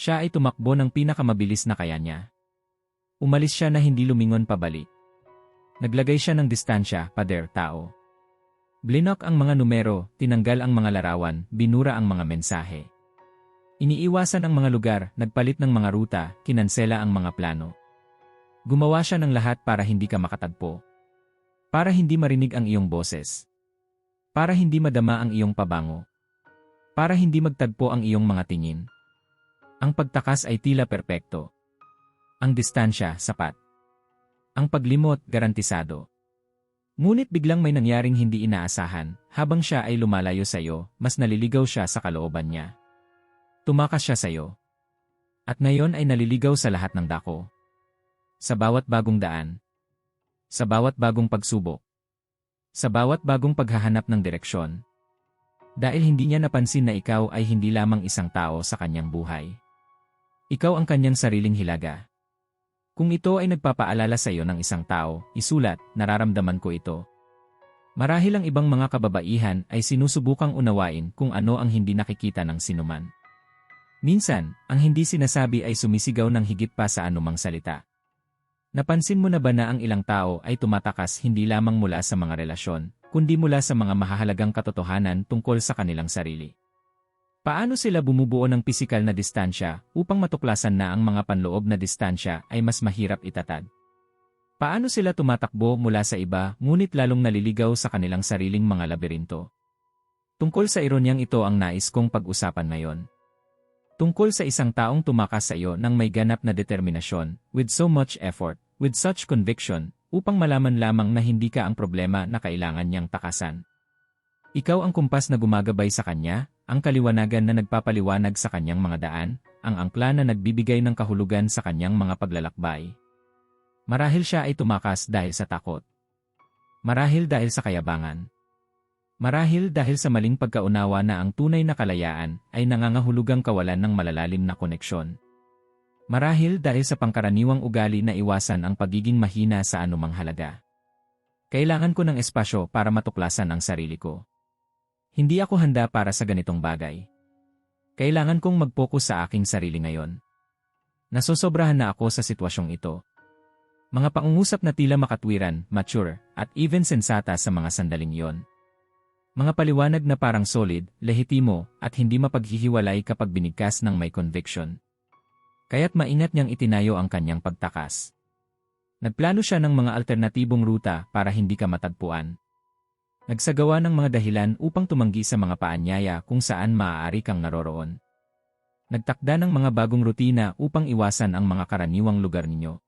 Siya ay tumakbo ng pinakamabilis na kaya niya. Umalis siya na hindi lumingon pabalik. Naglagay siya ng distansya, pader, tao. Blinok ang mga numero, tinanggal ang mga larawan, binura ang mga mensahe. Iniiwasan ang mga lugar, nagpalit ng mga ruta, kinansela ang mga plano. Gumawa siya ng lahat para hindi ka makatagpo. Para hindi marinig ang iyong boses. Para hindi madama ang iyong pabango. Para hindi magtagpo ang iyong mga tingin. Ang pagtakas ay tila perpekto. Ang distansya, sapat. Ang paglimot, garantisado. Ngunit biglang may nangyaring hindi inaasahan, habang siya ay lumalayo sa iyo, mas naliligaw siya sa kalooban niya. Tumakas siya sa iyo. At ngayon ay naliligaw sa lahat ng dako. Sa bawat bagong daan. Sa bawat bagong pagsubok. Sa bawat bagong paghahanap ng direksyon. Dahil hindi niya napansin na ikaw ay hindi lamang isang tao sa kanyang buhay. Ikaw ang kanyang sariling hilaga. Kung ito ay nagpapaalala sa iyo ng isang tao, isulat, nararamdaman ko ito. Marahil ang ibang mga kababaihan ay sinusubukang unawain kung ano ang hindi nakikita ng sinuman. Minsan, ang hindi sinasabi ay sumisigaw ng higit pa sa anumang salita. Napansin mo na ba na ang ilang tao ay tumatakas hindi lamang mula sa mga relasyon, kundi mula sa mga mahahalagang katotohanan tungkol sa kanilang sarili? Paano sila bumubuo ng pisikal na distansya upang matuklasan na ang mga panloob na distansya ay mas mahirap itatag? Paano sila tumatakbo mula sa iba ngunit lalong naliligaw sa kanilang sariling mga labirinto? Tungkol sa ironyang ito ang nais kong pag-usapan ngayon. Tungkol sa isang taong tumakas sa iyo ng may ganap na determinasyon, with so much effort, with such conviction, upang malaman lamang na hindi ka ang problema na kailangan niyang takasan. Ikaw ang kumpas na gumagabay sa kanya, ang kaliwanagan na nagpapaliwanag sa kanyang mga daan, ang angkla na nagbibigay ng kahulugan sa kanyang mga paglalakbay. Marahil siya ay tumakas dahil sa takot. Marahil dahil sa kayabangan. Marahil dahil sa maling pagkaunawa na ang tunay na kalayaan ay nangangahulugang kawalan ng malalalim na koneksyon. Marahil dahil sa pangkaraniwang ugali na iwasan ang pagiging mahina sa anumang halaga. Kailangan ko ng espasyo para matuklasan ang sarili ko. Hindi ako handa para sa ganitong bagay. Kailangan kong mag-focus sa aking sarili ngayon. Nasosobrahan na ako sa sitwasyong ito. Mga pangungusap na tila makatwiran, mature, at even sensata sa mga sandaling yon. Mga paliwanag na parang solid, lehitimo, at hindi mapaghihiwalay kapag binigkas ng may conviction. Kaya't maingat niyang itinayo ang kanyang pagtakas. Nagplano siya ng mga alternatibong ruta para hindi ka matagpuan. Nagsagawa ng mga dahilan upang tumanggi sa mga paanyaya kung saan maaari kang naroroon. Nagtakda ng mga bagong rutina upang iwasan ang mga karaniwang lugar ninyo.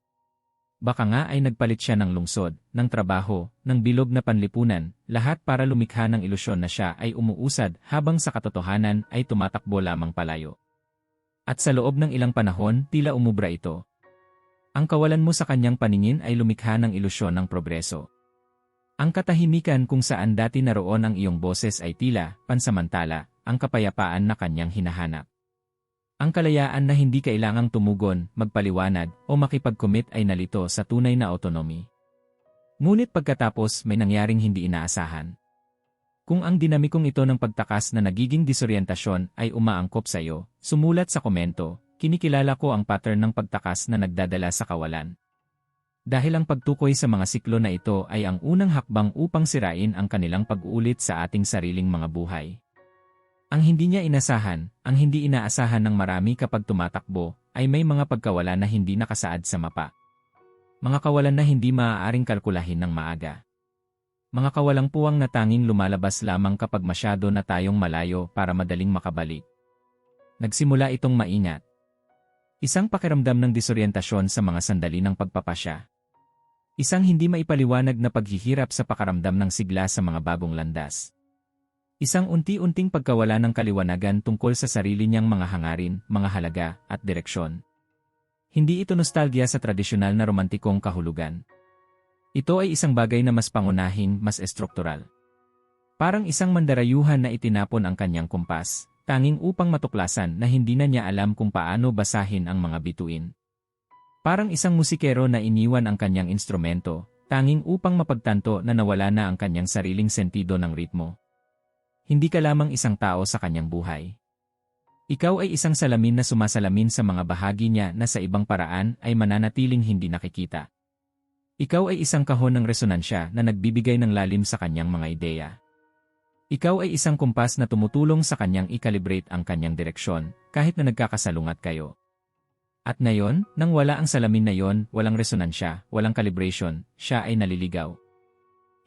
Baka nga ay nagpalit siya ng lungsod, ng trabaho, ng bilog na panlipunan, lahat para lumikha ng ilusyon na siya ay umuusad habang sa katotohanan ay tumatakbo lamang palayo. At sa loob ng ilang panahon, tila umubra ito. Ang kawalan mo sa kanyang paningin ay lumikha ng ilusyon ng progreso. Ang katahimikan kung saan dati naroon ang iyong boses ay tila, pansamantala, ang kapayapaan na kanyang hinahanap. Ang kalayaan na hindi kailangang tumugon, magpaliwanag, o makipag-commit ay nalito sa tunay na autonomy. Ngunit pagkatapos may nangyaring hindi inaasahan. Kung ang dinamikong ito ng pagtakas na nagiging disoryentasyon ay umaangkop sa iyo, sumulat sa komento, kinikilala ko ang pattern ng pagtakas na nagdadala sa kawalan. Dahil ang pagtukoy sa mga siklo na ito ay ang unang hakbang upang sirain ang kanilang pag-uulit sa ating sariling mga buhay. Ang hindi niya inasahan, ang hindi inaasahan ng marami kapag tumatakbo, ay may mga pagkawala na hindi nakasaad sa mapa. Mga kawalan na hindi maaaring kalkulahin ng maaga. Mga kawalang puwang na tanging lumalabas lamang kapag masyado na tayong malayo para madaling makabalik. Nagsimula itong maingat. Isang pakiramdam ng disoryentasyon sa mga sandali ng pagpapasya. Isang hindi maipaliwanag na paghihirap sa pakaramdam ng sigla sa mga bagong landas. Isang unti-unting pagkawala ng kaliwanagan tungkol sa sarili niyang mga hangarin, mga halaga, at direksyon. Hindi ito nostalgia sa tradisyonal na romantikong kahulugan. Ito ay isang bagay na mas pangunahin, mas estruktural. Parang isang mandarayuhan na itinapon ang kanyang kumpas, tanging upang matuklasan na hindi na niya alam kung paano basahin ang mga bituin. Parang isang musikero na iniwan ang kanyang instrumento, tanging upang mapagtanto na nawala na ang kanyang sariling sentido ng ritmo. Hindi ka lamang isang tao sa kanyang buhay. Ikaw ay isang salamin na sumasalamin sa mga bahagi niya na sa ibang paraan ay mananatiling hindi nakikita. Ikaw ay isang kahon ng resonansya na nagbibigay ng lalim sa kanyang mga ideya. Ikaw ay isang kumpas na tumutulong sa kanyang i-calibrate ang kanyang direksyon kahit na nagkakasalungat kayo. At ngayon, nang wala ang salamin na yon, walang resonansya, walang calibration, siya ay naliligaw.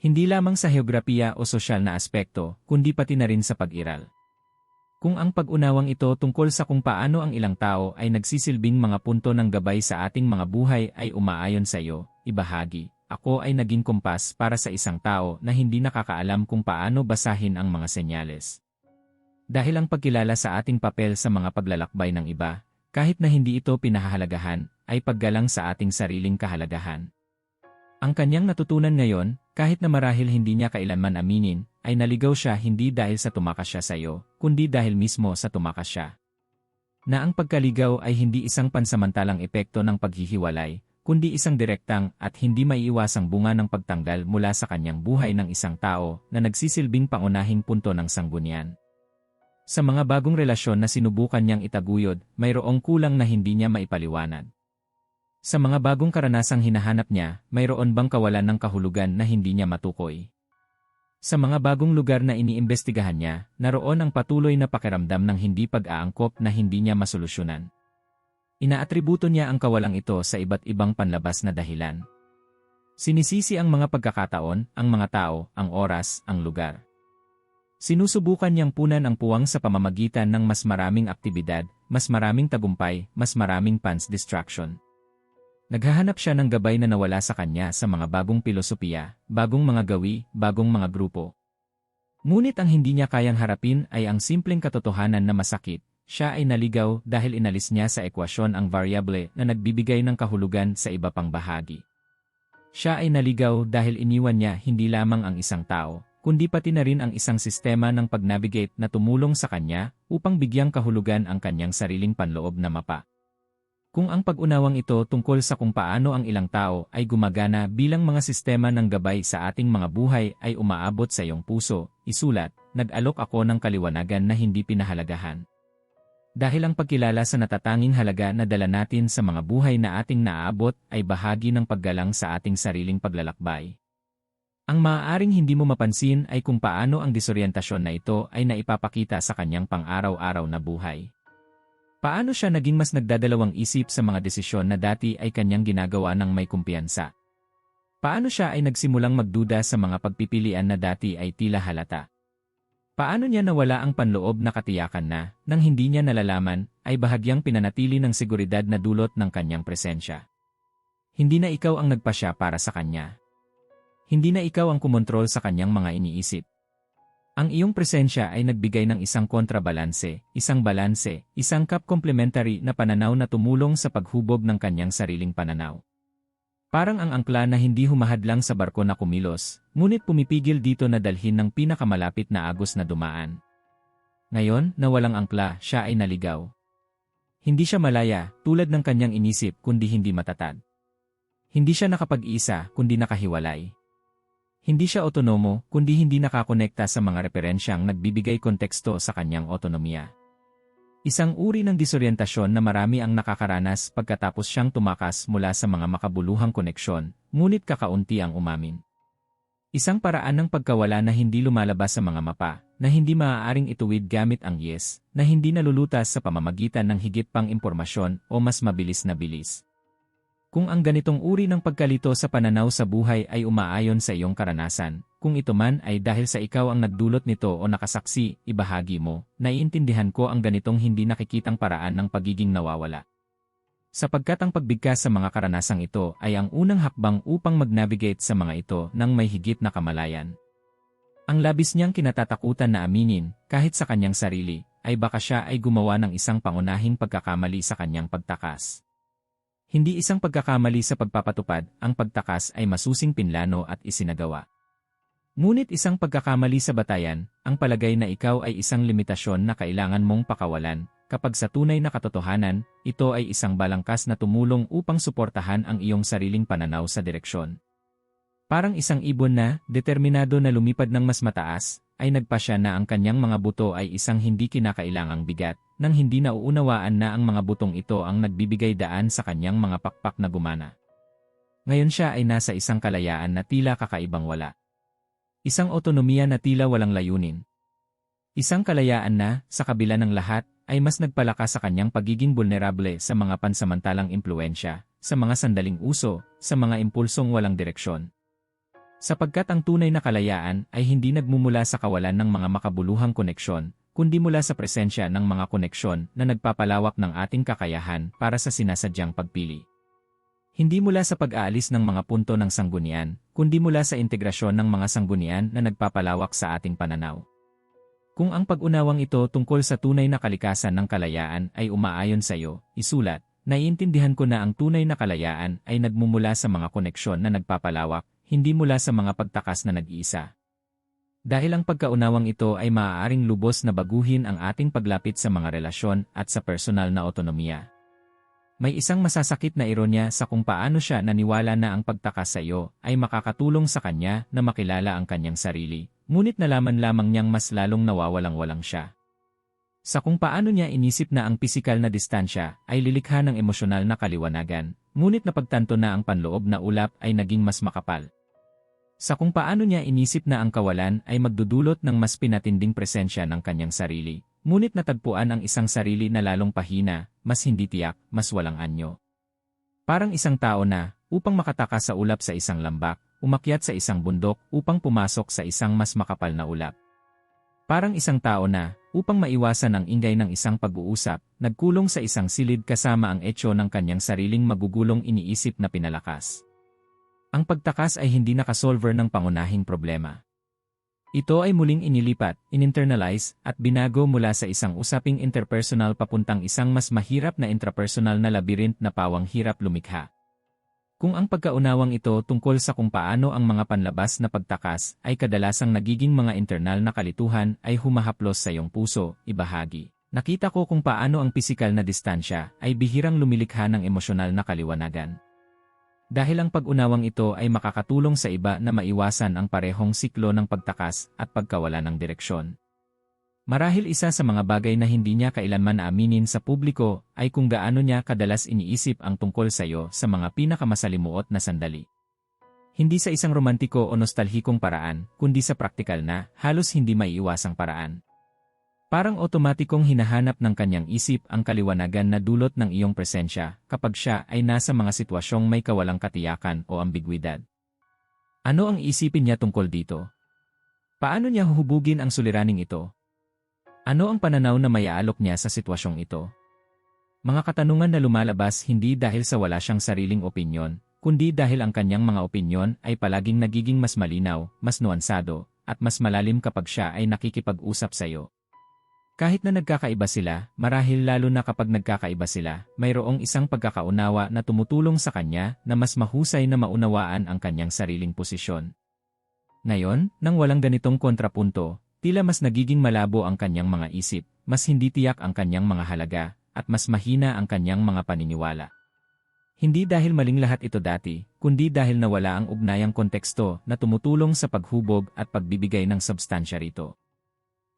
Hindi lamang sa heograpiya o sosyal na aspekto, kundi pati na rin sa pag-iral. Kung ang pag-unawang ito tungkol sa kung paano ang ilang tao ay nagsisilbing mga punto ng gabay sa ating mga buhay ay umaayon sa iyo, ibahagi, ako ay naging kumpas para sa isang tao na hindi nakakaalam kung paano basahin ang mga senyales. Dahil ang pagkilala sa ating papel sa mga paglalakbay ng iba, kahit na hindi ito pinahahalagahan, ay paggalang sa ating sariling kahalagahan. Ang kanyang natutunan ngayon, kahit na marahil hindi niya kailanman aminin, ay naligaw siya hindi dahil sa tumakas siya sa iyo, kundi dahil mismo sa tumakas siya. Na ang pagkaligaw ay hindi isang pansamantalang epekto ng paghihiwalay, kundi isang direktang at hindi maiiwasang bunga ng pagtanggal mula sa kanyang buhay ng isang tao na nagsisilbing pangunahing punto ng sanggunian. Sa mga bagong relasyon na sinubukan niyang itaguyod, mayroong kulang na hindi niya maipaliwanag. Sa mga bagong karanasang hinahanap niya, mayroon bang kawalan ng kahulugan na hindi niya matukoy? Sa mga bagong lugar na iniimbestigahan niya, naroon ang patuloy na pakiramdam ng hindi pag-aangkop na hindi niya masolusyonan. Inaatributo niya ang kawalang ito sa iba't ibang panlabas na dahilan. Sinisisi ang mga pagkakataon, ang mga tao, ang oras, ang lugar. Sinusubukan niyang punan ang puwang sa pamamagitan ng mas maraming aktibidad, mas maraming tagumpay, mas maraming pans distraction. Naghahanap siya ng gabay na nawala sa kanya sa mga bagong pilosopiya, bagong mga gawi, bagong mga grupo. Ngunit ang hindi niya kayang harapin ay ang simpleng katotohanan na masakit. Siya ay naligaw dahil inalis niya sa ekwasyon ang variable na nagbibigay ng kahulugan sa iba pang bahagi. Siya ay naligaw dahil iniwan niya hindi lamang ang isang tao, kundi pati na rin ang isang sistema ng pag-navigate na tumulong sa kanya upang bigyang kahulugan ang kanyang sariling panloob na mapa. Kung ang pag-unawang ito tungkol sa kung paano ang ilang tao ay gumagana bilang mga sistema ng gabay sa ating mga buhay ay umaabot sa iyong puso, isulat, nag-alok ako ng kaliwanagan na hindi pinahalagahan. Dahil ang pagkilala sa natatanging halaga na dala natin sa mga buhay na ating naaabot ay bahagi ng paggalang sa ating sariling paglalakbay. Ang maaaring hindi mo mapansin ay kung paano ang disoryentasyon na ito ay naipapakita sa kanyang pang-araw-araw na buhay. Paano siya naging mas nagdadalawang isip sa mga desisyon na dati ay kanyang ginagawa ng may kumpiyansa? Paano siya ay nagsimulang magduda sa mga pagpipilian na dati ay tila halata? Paano niya nawala ang panloob na katiyakan na, nang hindi niya nalalaman, ay bahagyang pinanatili ng seguridad na dulot ng kanyang presensya? Hindi na ikaw ang nagpasya para sa kanya. Hindi na ikaw ang kumontrol sa kanyang mga iniisip. Ang iyong presensya ay nagbigay ng isang kontrabalanse, isang balanse, isang cup complementary na pananaw na tumulong sa paghubog ng kanyang sariling pananaw. Parang ang angkla na hindi humahadlang sa barko na kumilos, ngunit pumipigil dito na dalhin ng pinakamalapit na agos na dumaan. Ngayon, na walang angkla, siya ay naligaw. Hindi siya malaya, tulad ng kanyang inisip kundi hindi matatag. Hindi siya nakapag-isa kundi nakahiwalay. Hindi siya otonomo, kundi hindi nakakonekta sa mga referensyang nagbibigay konteksto sa kanyang otonomiya. Isang uri ng disoryentasyon na marami ang nakakaranas pagkatapos siyang tumakas mula sa mga makabuluhang koneksyon, ngunit kakaunti ang umamin. Isang paraan ng pagkawala na hindi lumalabas sa mga mapa, na hindi maaaring ituwid gamit ang yes, na hindi nalulutas sa pamamagitan ng higit pang impormasyon o mas mabilis na bilis. Kung ang ganitong uri ng pagkalito sa pananaw sa buhay ay umaayon sa iyong karanasan, kung ito man ay dahil sa ikaw ang nagdulot nito o nakasaksi, ibahagi mo, naiintindihan ko ang ganitong hindi nakikitang paraan ng pagiging nawawala. Sapagkat ang pagbigkas sa mga karanasang ito ay ang unang hakbang upang mag-navigate sa mga ito ng may higit na kamalayan. Ang labis niyang kinatatakutan na aminin, kahit sa kanyang sarili, ay baka siya ay gumawa ng isang pangunahing pagkakamali sa kanyang pagtakas. Hindi isang pagkakamali sa pagpapatupad, ang pagtakas ay masusing pinlano at isinagawa. Ngunit isang pagkakamali sa batayan, ang palagay na ikaw ay isang limitasyon na kailangan mong pakawalan, kapag sa tunay na katotohanan, ito ay isang balangkas na tumulong upang suportahan ang iyong sariling pananaw sa direksyon. Parang isang ibon na, determinado na lumipad ng mas mataas, ay nagpasya na ang kanyang mga buto ay isang hindi kinakailangang bigat, nang hindi nauunawaan na ang mga butong ito ang nagbibigay daan sa kanyang mga pakpak na gumana. Ngayon siya ay nasa isang kalayaan na tila kakaibang wala. Isang otonomiya na tila walang layunin. Isang kalayaan na, sa kabila ng lahat, ay mas nagpalakas sa kanyang pagiging vulnerable sa mga pansamantalang impluensya, sa mga sandaling uso, sa mga impulsong walang direksyon. Sapagkat ang tunay na kalayaan ay hindi nagmumula sa kawalan ng mga makabuluhang koneksyon, kundi mula sa presensya ng mga koneksyon na nagpapalawak ng ating kakayahan para sa sinasadyang pagpili. Hindi mula sa pag-aalis ng mga punto ng sanggunian, kundi mula sa integrasyon ng mga sanggunian na nagpapalawak sa ating pananaw. Kung ang pag-unawang ito tungkol sa tunay na kalikasan ng kalayaan ay umaayon sa iyo, isulat, naiintindihan ko na ang tunay na kalayaan ay nagmumula sa mga koneksyon na nagpapalawak, hindi mula sa mga pagtakas na nag-iisa. Dahil ang pagkaunawang ito ay maaaring lubos na baguhin ang ating paglapit sa mga relasyon at sa personal na otonomiya. May isang masasakit na ironya sa kung paano siya naniwala na ang pagtakas sa iyo ay makakatulong sa kanya na makilala ang kanyang sarili, ngunit nalaman lamang niyang mas lalong nawawalang-walang siya. Sa kung paano niya inisip na ang pisikal na distansya ay lilikha ng emosyonal na kaliwanagan, ngunit napagtanto na ang panloob na ulap ay naging mas makapal. Sa kung paano niya inisip na ang kawalan ay magdudulot ng mas pinatinding presensya ng kanyang sarili, Ngunit natagpuan ang isang sarili na lalong pahina, mas hindi tiyak, mas walang anyo. Parang isang tao na, upang makatakas sa ulap sa isang lambak, umakyat sa isang bundok upang pumasok sa isang mas makapal na ulap. Parang isang tao na, upang maiwasan ang ingay ng isang pag-uusap, nagkulong sa isang silid kasama ang etyo ng kanyang sariling magugulong iniisip na pinalakas. Ang pagtakas ay hindi nakasolver ng pangunahing problema. Ito ay muling inilipat, ininternalize, at binago mula sa isang usaping interpersonal papuntang isang mas mahirap na intrapersonal na labirint na pawang hirap lumikha. Kung ang pagkaunawang ito tungkol sa kung paano ang mga panlabas na pagtakas ay kadalasang nagiging mga internal na kalituhan ay humahaplos sa iyong puso, ibahagi. Nakita ko kung paano ang pisikal na distansya ay bihirang lumilikha ng emosyonal na kaliwanagan. Dahil ang pag-unawang ito ay makakatulong sa iba na maiwasan ang parehong siklo ng pagtakas at pagkawala ng direksyon. Marahil isa sa mga bagay na hindi niya kailanman aminin sa publiko ay kung gaano niya kadalas iniisip ang tungkol sa iyo sa mga pinakamasalimuot na sandali. Hindi sa isang romantiko o nostalhikong paraan, kundi sa praktikal na, halos hindi maiiwasang paraan. Parang otomatikong hinahanap ng kanyang isip ang kaliwanagan na dulot ng iyong presensya kapag siya ay nasa mga sitwasyong may kawalang katiyakan o ambigwidad. Ano ang isipin niya tungkol dito? Paano niya huhubugin ang suliraning ito? Ano ang pananaw na mayaalok niya sa sitwasyong ito? Mga katanungan na lumalabas hindi dahil sa wala siyang sariling opinyon, kundi dahil ang kanyang mga opinyon ay palaging nagiging mas malinaw, mas nuansado, at mas malalim kapag siya ay nakikipag-usap sa iyo. Kahit na nagkakaiba sila, marahil lalo na kapag nagkakaiba sila, mayroong isang pagkakaunawa na tumutulong sa kanya na mas mahusay na maunawaan ang kanyang sariling posisyon. Ngayon, nang walang ganitong kontrapunto, tila mas nagiging malabo ang kanyang mga isip, mas hindi tiyak ang kanyang mga halaga, at mas mahina ang kanyang mga paniniwala. Hindi dahil maling lahat ito dati, kundi dahil nawala ang ugnayang konteksto na tumutulong sa paghubog at pagbibigay ng substansya rito.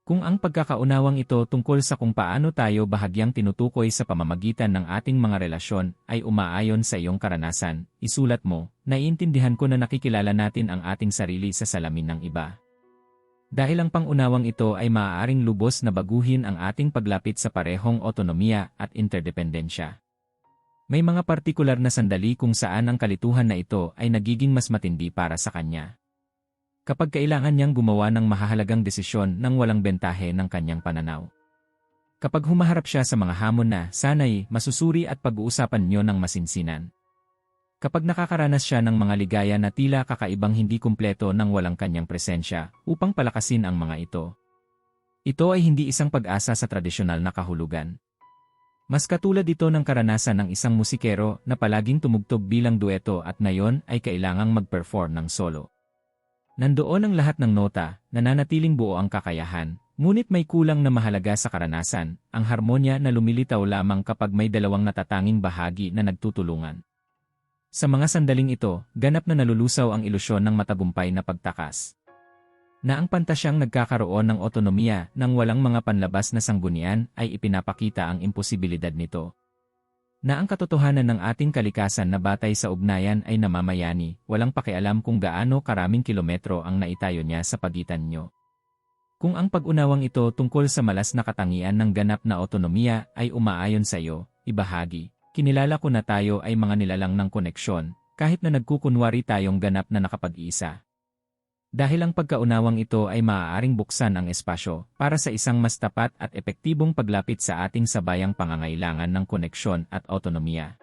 Kung ang pagkakaunawang ito tungkol sa kung paano tayo bahagyang tinutukoy sa pamamagitan ng ating mga relasyon ay umaayon sa iyong karanasan, isulat mo, naiintindihan ko na nakikilala natin ang ating sarili sa salamin ng iba. Dahil ang pangunawang ito ay maaaring lubos na baguhin ang ating paglapit sa parehong otonomiya at interdependensya. May mga partikular na sandali kung saan ang kalituhan na ito ay nagiging mas matindi para sa kanya kapag kailangan niyang gumawa ng mahahalagang desisyon nang walang bentahe ng kanyang pananaw. Kapag humaharap siya sa mga hamon na sanay masusuri at pag-uusapan niyo ng masinsinan. Kapag nakakaranas siya ng mga ligaya na tila kakaibang hindi kumpleto ng walang kanyang presensya upang palakasin ang mga ito. Ito ay hindi isang pag-asa sa tradisyonal na kahulugan. Mas katulad ito ng karanasan ng isang musikero na palaging tumugtog bilang dueto at ngayon ay kailangang mag-perform ng solo. Nandoon ang lahat ng nota, nananatiling buo ang kakayahan, ngunit may kulang na mahalaga sa karanasan, ang harmonya na lumilitaw lamang kapag may dalawang natatanging bahagi na nagtutulungan. Sa mga sandaling ito, ganap na nalulusaw ang ilusyon ng matagumpay na pagtakas. Na ang pantasyang nagkakaroon ng otonomiya ng walang mga panlabas na sanggunian ay ipinapakita ang imposibilidad nito. Na ang katotohanan ng ating kalikasan na batay sa ugnayan ay namamayani, walang pakialam kung gaano karaming kilometro ang naitayo niya sa pagitan nyo. Kung ang pag-unawang ito tungkol sa malas na katangian ng ganap na otonomiya ay umaayon sa iyo, ibahagi, kinilala ko na tayo ay mga nilalang ng koneksyon, kahit na nagkukunwari tayong ganap na nakapag-iisa. Dahil ang pagkaunawang ito ay maaaring buksan ang espasyo para sa isang mas tapat at epektibong paglapit sa ating sabayang pangangailangan ng koneksyon at autonomiya.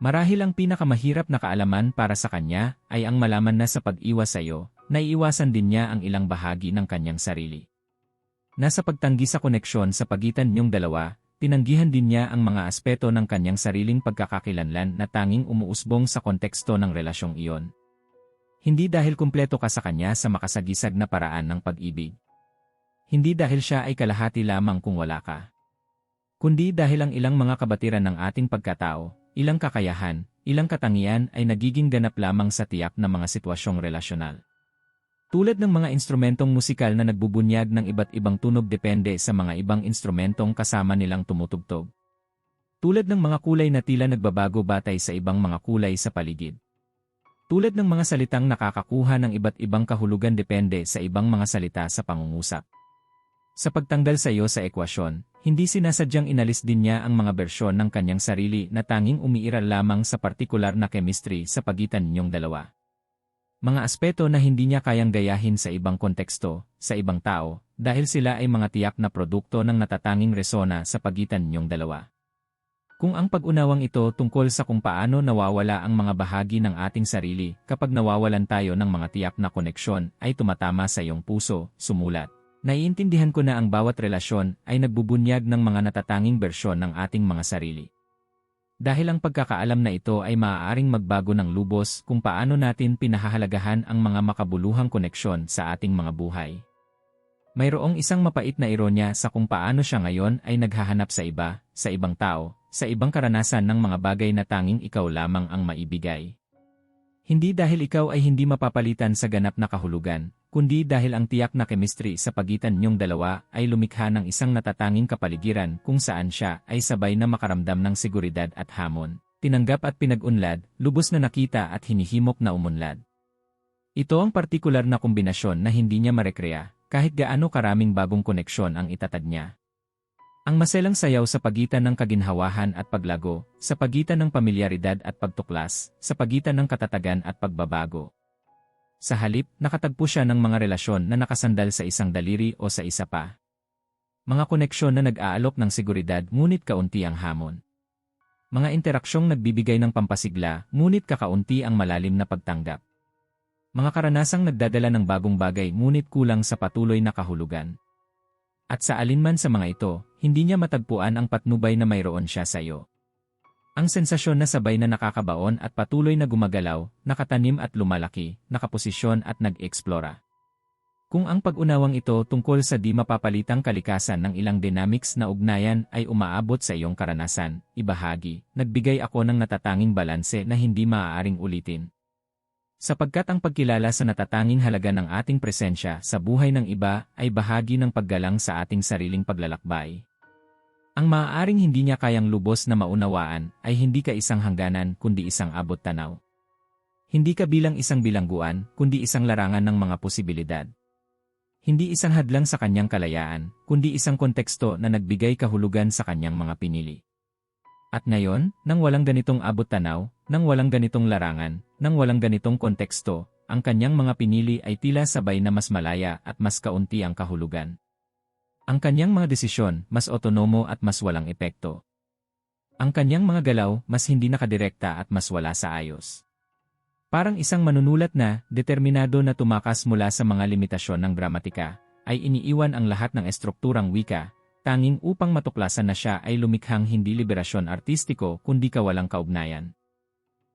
Marahil ang pinakamahirap na kaalaman para sa kanya ay ang malaman na sa pag-iwas sa iyo, naiiwasan din niya ang ilang bahagi ng kanyang sarili. Nasa pagtanggi sa koneksyon sa pagitan niyong dalawa, tinanggihan din niya ang mga aspeto ng kanyang sariling pagkakakilanlan na tanging umuusbong sa konteksto ng relasyong iyon. Hindi dahil kumpleto ka sa kanya sa makasagisag na paraan ng pag-ibig. Hindi dahil siya ay kalahati lamang kung wala ka. Kundi dahil ang ilang mga kabatiran ng ating pagkatao, ilang kakayahan, ilang katangian ay nagiging ganap lamang sa tiyak na mga sitwasyong relasyonal. Tulad ng mga instrumentong musikal na nagbubunyag ng iba't ibang tunog depende sa mga ibang instrumentong kasama nilang tumutugtog. Tulad ng mga kulay na tila nagbabago batay sa ibang mga kulay sa paligid. Tulad ng mga salitang nakakakuha ng iba't ibang kahulugan depende sa ibang mga salita sa pangungusap. Sa pagtanggal sa iyo sa ekwasyon, hindi sinasadyang inalis din niya ang mga bersyon ng kanyang sarili na tanging umiiral lamang sa partikular na chemistry sa pagitan ninyong dalawa. Mga aspeto na hindi niya kayang gayahin sa ibang konteksto, sa ibang tao, dahil sila ay mga tiyak na produkto ng natatanging resona sa pagitan ninyong dalawa. Kung ang pag-unawang ito tungkol sa kung paano nawawala ang mga bahagi ng ating sarili kapag nawawalan tayo ng mga tiyak na koneksyon ay tumatama sa iyong puso, sumulat. Naiintindihan ko na ang bawat relasyon ay nagbubunyag ng mga natatanging bersyon ng ating mga sarili. Dahil ang pagkakaalam na ito ay maaaring magbago ng lubos kung paano natin pinahahalagahan ang mga makabuluhang koneksyon sa ating mga buhay. Mayroong isang mapait na ironya sa kung paano siya ngayon ay naghahanap sa iba, sa ibang tao, sa ibang karanasan ng mga bagay na tanging ikaw lamang ang maibigay. Hindi dahil ikaw ay hindi mapapalitan sa ganap na kahulugan, kundi dahil ang tiyak na chemistry sa pagitan niyong dalawa ay lumikha ng isang natatanging kapaligiran kung saan siya ay sabay na makaramdam ng seguridad at hamon, tinanggap at pinag-unlad, lubos na nakita at hinihimok na umunlad. Ito ang partikular na kombinasyon na hindi niya marekrea, kahit gaano karaming bagong koneksyon ang itatad niya. Ang maselang sayaw sa pagitan ng kaginhawahan at paglago, sa pagitan ng pamilyaridad at pagtuklas, sa pagitan ng katatagan at pagbabago. Sa halip, nakatagpo siya ng mga relasyon na nakasandal sa isang daliri o sa isa pa. Mga koneksyon na nag-aalok ng seguridad ngunit kaunti ang hamon. Mga interaksyong nagbibigay ng pampasigla ngunit kakaunti ang malalim na pagtanggap. Mga karanasang nagdadala ng bagong bagay ngunit kulang sa patuloy na kahulugan. At sa alinman sa mga ito, hindi niya matagpuan ang patnubay na mayroon siya sa iyo. Ang sensasyon na sabay na nakakabaon at patuloy na gumagalaw, nakatanim at lumalaki, nakaposisyon at nag-eksplora. Kung ang pag-unawang ito tungkol sa di mapapalitang kalikasan ng ilang dynamics na ugnayan ay umaabot sa iyong karanasan, ibahagi, nagbigay ako ng natatanging balanse na hindi maaaring ulitin. Sapagkat ang pagkilala sa natatanging halaga ng ating presensya sa buhay ng iba ay bahagi ng paggalang sa ating sariling paglalakbay. Ang maaaring hindi niya kayang lubos na maunawaan ay hindi ka isang hangganan kundi isang abot tanaw. Hindi ka bilang isang bilangguan kundi isang larangan ng mga posibilidad. Hindi isang hadlang sa kanyang kalayaan, kundi isang konteksto na nagbigay kahulugan sa kanyang mga pinili. At ngayon, nang walang ganitong abot tanaw, nang walang ganitong larangan, nang walang ganitong konteksto, ang kanyang mga pinili ay tila sabay na mas malaya at mas kaunti ang kahulugan. Ang kanyang mga desisyon, mas otonomo at mas walang epekto. Ang kanyang mga galaw, mas hindi nakadirekta at mas wala sa ayos. Parang isang manunulat na, determinado na tumakas mula sa mga limitasyon ng gramatika, ay iniiwan ang lahat ng estrukturang wika, tanging upang matuklasan na siya ay lumikhang hindi liberasyon artistiko kundi kawalang kaugnayan.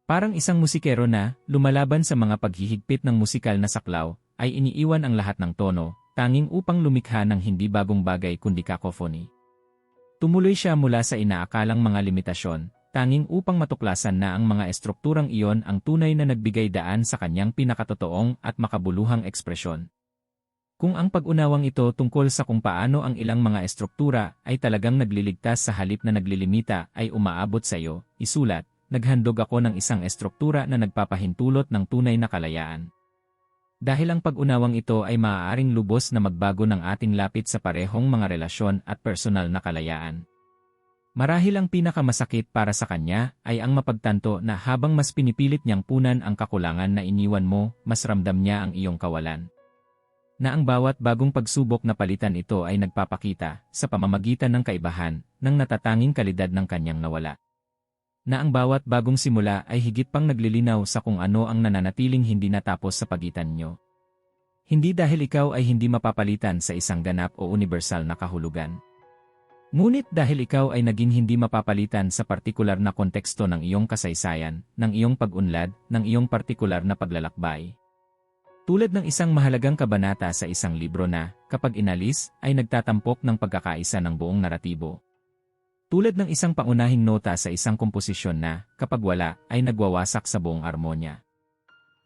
Parang isang musikero na, lumalaban sa mga paghihigpit ng musikal na saklaw, ay iniiwan ang lahat ng tono, tanging upang lumikha ng hindi bagong bagay kundi cacophony. Tumuloy siya mula sa inaakalang mga limitasyon, tanging upang matuklasan na ang mga estrukturang iyon ang tunay na nagbigay daan sa kanyang pinakatotoong at makabuluhang ekspresyon. Kung ang pag-unawang ito tungkol sa kung paano ang ilang mga estruktura ay talagang nagliligtas sa halip na naglilimita ay umaabot sa iyo, isulat, naghandog ako ng isang estruktura na nagpapahintulot ng tunay na kalayaan. Dahil ang pag-unawang ito ay maaaring lubos na magbago ng ating lapit sa parehong mga relasyon at personal na kalayaan. Marahil ang pinakamasakit para sa kanya ay ang mapagtanto na habang mas pinipilit niyang punan ang kakulangan na iniwan mo, mas ramdam niya ang iyong kawalan na ang bawat bagong pagsubok na palitan ito ay nagpapakita, sa pamamagitan ng kaibahan, ng natatanging kalidad ng kanyang nawala. Na ang bawat bagong simula ay higit pang naglilinaw sa kung ano ang nananatiling hindi natapos sa pagitan nyo. Hindi dahil ikaw ay hindi mapapalitan sa isang ganap o universal na kahulugan. Ngunit dahil ikaw ay naging hindi mapapalitan sa partikular na konteksto ng iyong kasaysayan, ng iyong pag-unlad, ng iyong partikular na paglalakbay. Tulad ng isang mahalagang kabanata sa isang libro na, kapag inalis, ay nagtatampok ng pagkakaisa ng buong naratibo. Tulad ng isang paunahing nota sa isang komposisyon na, kapag wala, ay nagwawasak sa buong armonya.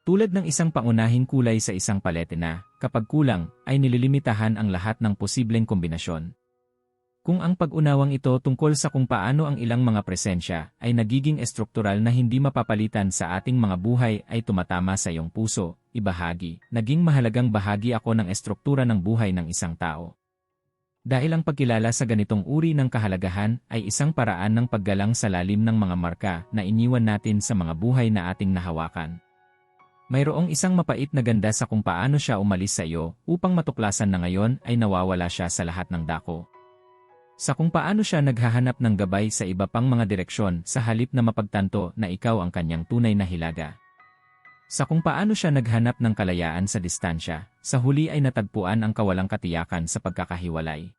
Tulad ng isang paunahing kulay sa isang palete na, kapag kulang, ay nililimitahan ang lahat ng posibleng kombinasyon. Kung ang pag-unawang ito tungkol sa kung paano ang ilang mga presensya ay nagiging estruktural na hindi mapapalitan sa ating mga buhay ay tumatama sa iyong puso, ibahagi, naging mahalagang bahagi ako ng estruktura ng buhay ng isang tao. Dahil ang pagkilala sa ganitong uri ng kahalagahan ay isang paraan ng paggalang sa lalim ng mga marka na iniwan natin sa mga buhay na ating nahawakan. Mayroong isang mapait na ganda sa kung paano siya umalis sa iyo upang matuklasan na ngayon ay nawawala siya sa lahat ng dako. Sa kung paano siya naghahanap ng gabay sa iba pang mga direksyon sa halip na mapagtanto na ikaw ang kanyang tunay na hilaga. Sa kung paano siya naghanap ng kalayaan sa distansya, sa huli ay natagpuan ang kawalang katiyakan sa pagkakahiwalay.